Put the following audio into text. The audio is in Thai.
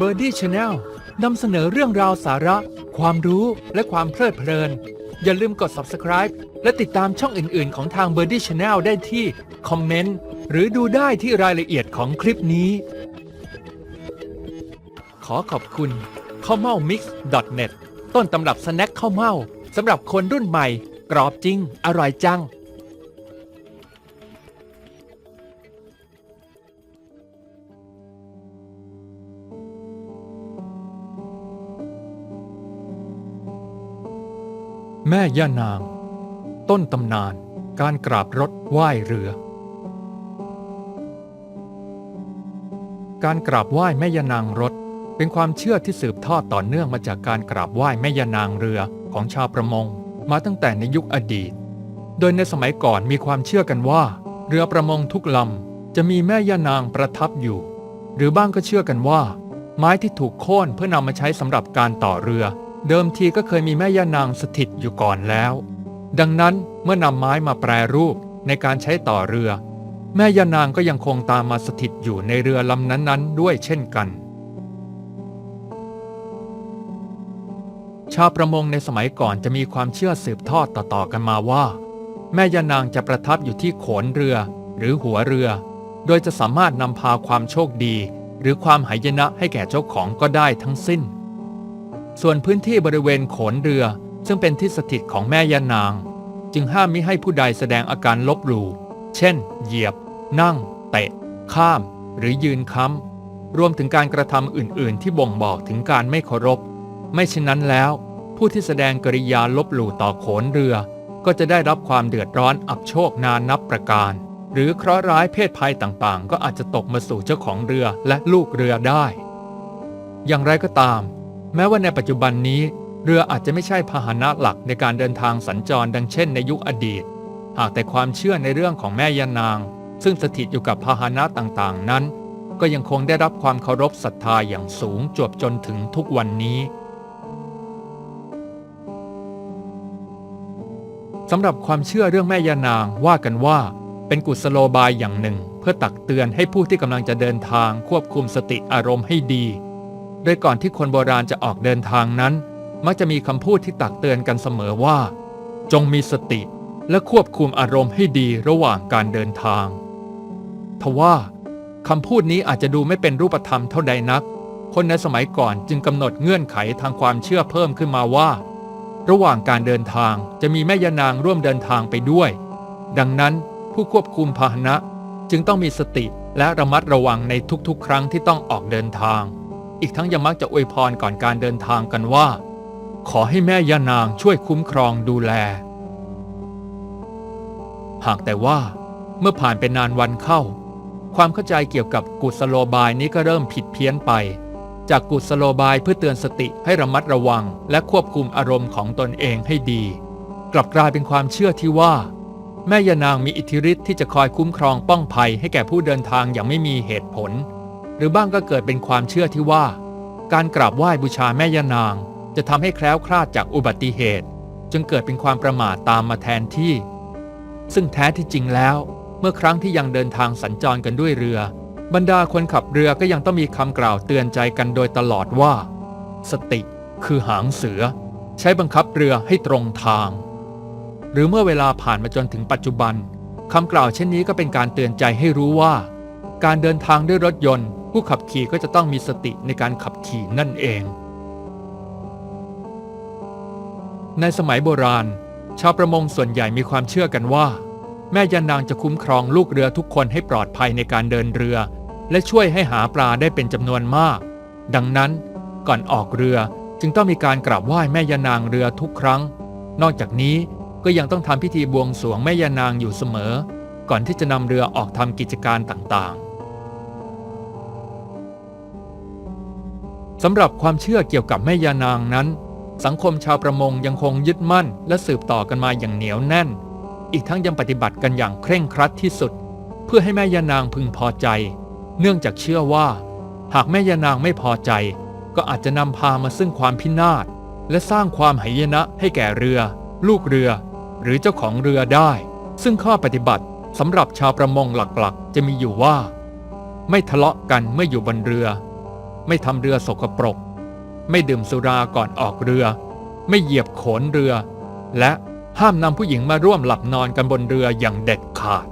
b i r d i e Channel นำเสนอเรื่องราวสาระ ความรู้และความเพลิดเพลิน อย่าลืมกด subscribe และติดตามช่องอื่น ๆ ของทาง b i r d i e Channel ได้ที่คอมเมนต์หรือดูได้ที่รายละเอียดของคลิปนี้ ขอขอบคุณข้าวเม่า mix net ต้นตำรับสแน็คข้าวเม่าสำหรับคนรุ่นใหม่ กรอบจริง อร่อยจัง แม่ย่านาง ต้นตำนาน การกราบรถไหว้เรือ การกราบไหว้แม่ย่านางรถ เป็นความเชื่อที่สืบทอดต่อเนื่องมาจากการกราบไหว้แม่ย่านางเรือของชาวประมง มาตั้งแต่ในยุคอดีต โดยในสมัยก่อนมีความเชื่อกันว่า เรือประมงทุกลำจะมีแม่ย่านางประทับอยู่ หรือบ้างก็เชื่อกันว่า ไม้ที่ถูกโค่นเพื่อนำมาใช้สำหรับการต่อเรือ เดิมทีก็เคยมีแม่ย่านางสถิตอยู่ก่อนแล้ว ดังนั้นเมื่อนำไม้มาแปรรูปในการใช้ต่อเรือ แม่ย่านางก็ยังคงตามมาสถิตอยู่ในเรือลำนั้นๆ ด้วยเช่นกัน ชาวประมงในสมัยก่อนจะมีความเชื่อสืบทอดต่อๆกันมาว่า แม่ย่านางจะประทับอยู่ที่โขนเรือหรือหัวเรือ โดยจะสามารถนำพาความโชคดี หรือความหายนะให้แก่เจ้าของก็ได้ทั้งสิ้น ส่วนพื้นที่บริเวณโขนเรือ ซึ่งเป็นที่สถิตของแม่ย่านาง จึงห้ามมิให้ผู้ใดแสดงอาการลบหลู่ เช่น เหยียบ นั่ง เตะ ข้าม หรือยืนค้ำ รวมถึงการกระทำอื่น ๆ ที่บ่งบอกถึงการไม่เคารพ ไม่เช่นนั้นแล้ว ผู้ที่แสดงกริยาลบหลู่ต่อโขนเรือ ก็จะได้รับความเดือดร้อนอับโชคนานนับประการ หรือเคราะห์ร้ายเพศภัยต่างๆ ก็อาจจะตกมาสู่เจ้าของเรือและลูกเรือได้ อย่างไรก็ตาม แม้ว่าในปัจจุบันนี้ เรืออาจจะไม่ใช่พาหนะหลักในการเดินทางสัญจรดังเช่นในยุคอดีต หากแต่ความเชื่อในเรื่องของแม่ยานาง ซึ่งสถิตอยู่กับพาหนะต่างๆ นั้น ก็ยังคงได้รับความเคารพศรัทธาอย่างสูงจวบจนถึงทุกวันนี้สำหรับความเชื่อเรื่องแม่ยานางว่ากันว่า เป็นกุศโลบายอย่างหนึ่ง เพื่อตักเตือนให้ผู้ที่กำลังจะเดินทางควบคุมสติอารมณ์ให้ดี โดยก่อนที่คนโบราณจะออกเดินทางนั้น มักจะมีคำพูดที่ตักเตือนกันเสมอว่า จงมีสติและควบคุมอารมณ์ให้ดีระหว่างการเดินทาง ทว่าคำพูดนี้อาจจะดูไม่เป็นรูปธรรมเท่าใดนัก คนในสมัยก่อนจึงกำหนดเงื่อนไขทางความเชื่อเพิ่มขึ้นมาว่า ระหว่างการเดินทางจะมีแม่ยานางร่วมเดินทางไปด้วย ดังนั้นผู้ควบคุมพาหนะ จึงต้องมีสติและระมัดระวังในทุกๆ ครั้งที่ต้องออกเดินทาง อีกทั้งยังมักจะอวยพรก่อนการเดินทางกันว่า ขอให้แม่ย่านางช่วยคุ้มครองดูแล หากแต่ว่าเมื่อผ่านไปนานวันเข้า ความเข้าใจเกี่ยวกับกุศโลบายนี้ก็เริ่มผิดเพี้ยนไป จากกุศโลบายเพื่อเตือนสติให้ระมัดระวัง และควบคุมอารมณ์ของตนเองให้ดี กลับกลายเป็นความเชื่อที่ว่า แม่ยานางมีอิทธิฤทธิ์ที่จะคอยคุ้มครองป้องภัยให้แก่ผู้เดินทางอย่างไม่มีเหตุผล หรือบ้างก็เกิดเป็นความเชื่อที่ว่า การกราบไหว้บูชาแม่ยานาง จะทำให้แคล้วคลาดจากอุบัติเหตุ จึงเกิดเป็นความประมาทตามมาแทนที่ ซึ่งแท้ที่จริงแล้ว เมื่อครั้งที่ยังเดินทางสัญจรกันด้วยเรือบรรดาคนขับเรือก็ยังต้องมีคำกล่าวเตือนใจกันโดยตลอดว่า สติคือหางเสือ ใช้บังคับเรือให้ตรงทาง หรือเมื่อเวลาผ่านมาจนถึงปัจจุบันคำกล่าวเช่นนี้ก็เป็นการเตือนใจให้รู้ว่า การเดินทางด้วยรถยนต์ ผู้ขับขี่ก็จะต้องมีสติในการขับขี่นั่นเอง ในสมัยโบราณ ชาวประมงส่วนใหญ่มีความเชื่อกันว่า แม่ยานางจะคุ้มครองลูกเรือทุกคนให้ปลอดภัยในการเดินเรือ และช่วยให้หาปลาได้เป็นจำนวนมาก ดังนั้นก่อนออกเรือจึงต้องมีการกราบไหว้แม่ยานางเรือทุกครั้ง นอกจากนี้ก็ยังต้องทำพิธีบวงสรวงแม่ยานางอยู่เสมอ ก่อนที่จะนำเรือออกทำกิจการต่างๆ สำหรับความเชื่อเกี่ยวกับแม่ยานางนั้น สังคมชาวประมงยังคงยึดมั่น และสืบต่อกันมาอย่างเหนียวแน่น อีกทั้งยังปฏิบัติกันอย่างเคร่งครัดที่สุด เพื่อให้แม่ยานางพึงพอใจ เนื่องจากเชื่อว่า หากแม่ยานางไม่พอใจ ก็อาจจะนำพามาซึ่งความพินาศและสร้างความหายนะให้แก่เรือ ลูกเรือ หรือเจ้าของเรือได้ ซึ่งข้อปฏิบัติสำหรับชาวประมงหลักๆ จะมีอยู่ว่า ไม่ทะเลาะกันเมื่ออยู่บนเรือ ไม่ทำเรือสกปรก ไม่ดื่มสุราก่อนออกเรือ ไม่เหยียบโขนเรือ และห้ามนำผู้หญิงมาร่วมหลับนอนกันบนเรืออย่างเด็ดขาด